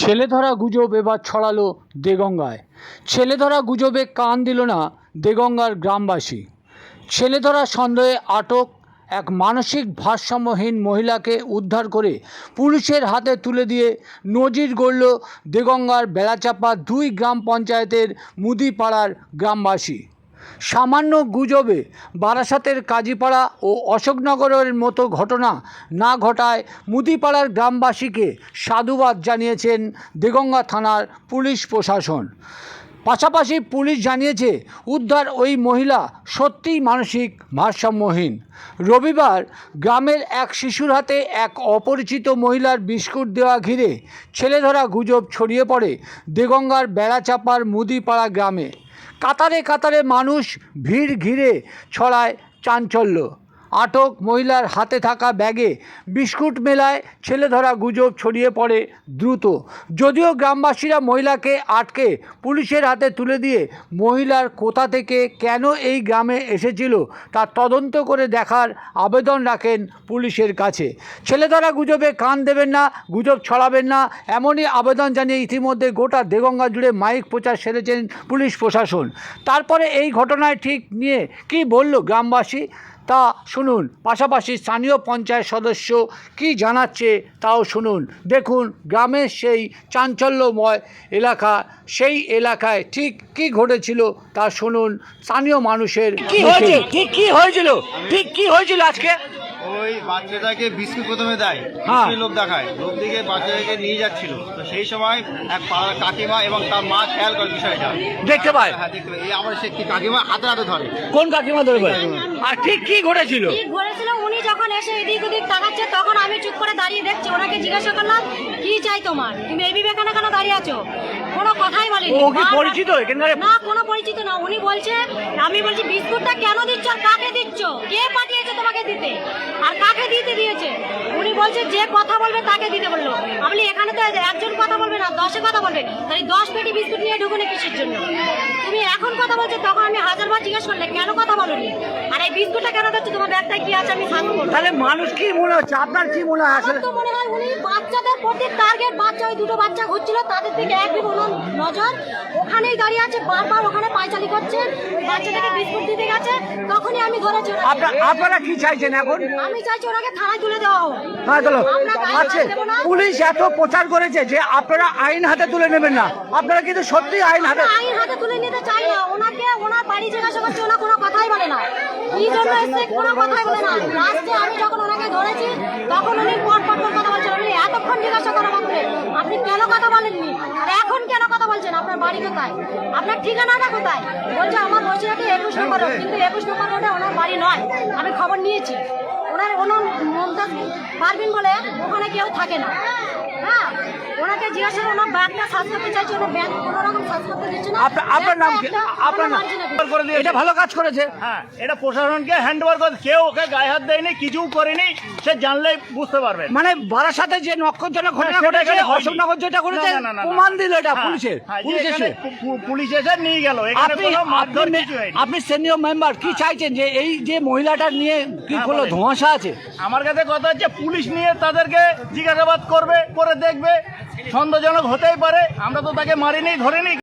ছেলেধরা গুজব এবার ছড়ালো দেগঙ্গায়। ছেলেধরা গুজবে কান দিল না দেগঙ্গার গ্রামবাসী। ছেলেধরা সন্দেহে আটক এক মানসিক ভারসাম্যহীন মহিলাকে উদ্ধার করে পুলিশের হাতে তুলে দিয়ে নজির গড়ল দেগঙ্গার বেলাচাপা দুই গ্রাম পঞ্চায়েতের মুদিপাড়ার গ্রামবাসী। সামান্য গুজবে বারাসাতের কাজীপাড়া ও অশোকনগরের মতো ঘটনা না ঘটায় মুদিপাড়ার গ্রামবাসীকে সাধুবাদ জানিয়েছেন দেগঙ্গা থানার পুলিশ প্রশাসন। পাশাপাশি পুলিশ জানিয়েছে, উদ্ধার ওই মহিলা সত্যিই মানসিক ভারসাম্যহীন। রবিবার গ্রামের এক শিশুর হাতে এক অপরিচিত মহিলার বিস্কুট দেওয়া ঘিরে ছেলেধরা গুজব ছড়িয়ে পড়ে দেগঙ্গার বেড়াচাপার মুদিপাড়া গ্রামে। কাতারে কাতারে মানুষ ভিড় ঘিরে ছড়ায় চাঞ্চল্য। আটক মহিলার হাতে থাকা ব্যাগে বিস্কুট মেলায় ছেলে ধরা গুজব ছড়িয়ে পড়ে দ্রুত। যদিও গ্রামবাসীরা মহিলাকে আটকে পুলিশের হাতে তুলে দিয়ে মহিলার কোথা থেকে কেন এই গ্রামে এসেছিল তা তদন্ত করে দেখার আবেদন রাখেন পুলিশের কাছে। ছেলে ধরা গুজবে কান দেবেন না, গুজব ছড়াবেন না, এমনই আবেদন জানিয়ে ইতিমধ্যে গোটা দেগঙ্গা জুড়ে মাইক প্রচার সেরেছেন পুলিশ প্রশাসন। তারপরে এই ঘটনায় ঠিক নিয়ে কি বলল গ্রামবাসী? তা শুনুন পাশাপাশি স্থানীয় পঞ্চায়েত সদস্য কি জানাচ্ছে তাও শুনুন। দেখুন গ্রামের সেই চাঞ্চল্যময় এলাকা সেই এলাকায় ঠিক কি ঘটেছিল তা শুনুন। স্থানীয় মানুষের কি। হয়েছে? ঠিক কি হয়েছিল? ঠিক কি হয়েছিল আজকে? ওই বাচ্চাটাকে বিস্কুট প্রথমে দেয় হ্যাঁ। বিস্কুট লোক দেখায়। লোক দিকে বাচ্চাটাকে নিয়ে যাচ্ছিল। তো সেই সময় এক পাড়ার কাকিমা এবং তার মা খেয়াল করে বিষয়টা। দেখতে পায়? হ্যাঁ দেখতে পাই। এই আবার সে কি কাকিমা? হাতে হাতে ধরে। কোন কাকিমা ধরে বলে? আর ঠিক কি ঘটেছিল? ঠিক ঘুরেছিল উনি যখন এসে এদিক ওদিক তাকাচ্ছে তখন আমি চুপ করে দাঁড়িয়ে দেখছি ওনাকে জিজ্ঞাসা করলাম কি চাই তোমার? তুমি এই বিবেকানা কেন দাঁড়িয়ে আছো? কোনো কথাই বলেনি। ও কি বারবার- পরিচিত এখানকার? না কোনো পরিচিত না। উনি বলছে আমি বলছি বিস্কুটটা কেন দিচ্ছ? আর কাকে দিচ্ছ? কে পাঠিয়েছে তোমাকে দিতে? দিতে দিয়েছে। বলছে যে কথা বলবে তাকে দিতে বলল। আমি এখানে তো একজন কথা বলবে না দশে কথা বলবে। তাই দশ পেটি বিস্কুট নিয়ে ঢুকুনে কিসের জন্য? তুমি এখন কথা বলছো তখন আমি হাজারবার জিজ্ঞেস করলে কেন কথা বলনি? আর এই বিস্কুটটা কেন দিচ্ছ তোমার ব্যাগটায় কি আছে আমি সাথে করব। তাহলে মানুষ কি মনে হচ্ছে? আপনার কি মনে হয় আসলে? তো মনে হয় উনি বাচ্চাদের প্রতি টার্গেট বাচ্চা ওই দুটো বাচ্চা ঘুরছিল তাদের দিকে একই ওনার নজর। ওখানেই দাঁড়িয়ে আছে বারবার ওখানে পায়চালি করছে বাচ্চাটাকে বিস্কুট দিতে গেছে তখনই আমি ধরেছি আপনার আপনারা কি চাইছেন এখন? আমি চাইছি ওনাকে থানায় তুলে দেওয়া হোক। আছে না। পুলিশ এত প্রচার করেছে যে আপনারা আইন হাতে তুলে নেবেন না। আপনারা কিন্তু সত্যি আইন হাতে আইন হাতে তুলে নিতে চাই না। ওনাকে ওনার বাড়ি জিজ্ঞাসা করছে ওনা কোনো কথাই বলে না। কি জন্য এসছে, কোনো কথাই বলে না। লাস্টে আমি যখন ওনাকে ধরেছি, তখন উনি পট পট কথা বলছেন আমি এতক্ষণ জিজ্ঞাসা করা মাত্র আপনি কেন কথা বলেননি? এখন কেন কথা বলছেন? আপনার বাড়ি কোথায়? আপনার ঠিকানাটা কোথায়? বলছে, আমার বসিরহাটে একুশ নম্বর রোড, কিন্তু একুশ নম্বর রোডে ওনার বাড়ি নয়। আমি খবর নিয়েছি। ওনার কোনো মমতাজ পারবেন বলে ওখানে কেউ থাকে না। ওনাকে জিজ্ঞাসা করে ওনার ব্যাগটা সার্চ করতে চাইছে ওনার ব্যাগ কোনো রকম সার্চ করতে দিচ্ছে না? আপনার আপনার নাম কি? আপনার নাম করে দিয়েছে। এটা ভালো কাজ করেছে। হ্যাঁ এটা প্রশাসনকে হ্যান্ড ওভার করে কেউ ওকে গায়ে হাত দেয়নি কিছু করেনি সে জানলেই বুঝতে পারবে। মানে বারাসাতে যে নক্ষত্রজনক ঘটনা হ্যাঁ, ঘটেছে। অশোকনগর যেটা করেছে। প্রমাণ দিল এটা হ্যাঁ, পুলিশের। পুলিশ এসে পুলিশ এসে নিয়ে গেল। এখানে আপনি কোনো মারধর কিছু হয়নি। আপনি সিনিয়র মেম্বার কি চাইছেন যে এই যে মহিলাটা নিয়ে কি বলেন। ধোঁয়াশা আছে? আমার কাছে কথা হচ্ছে পুলিশ নিয়ে তাদেরকে জিজ্ঞাসাবাদ করবে করে দেখবে। সন্দেহজনক হতেই পারে আমরা তো তাকে মারিনি ধরিনি।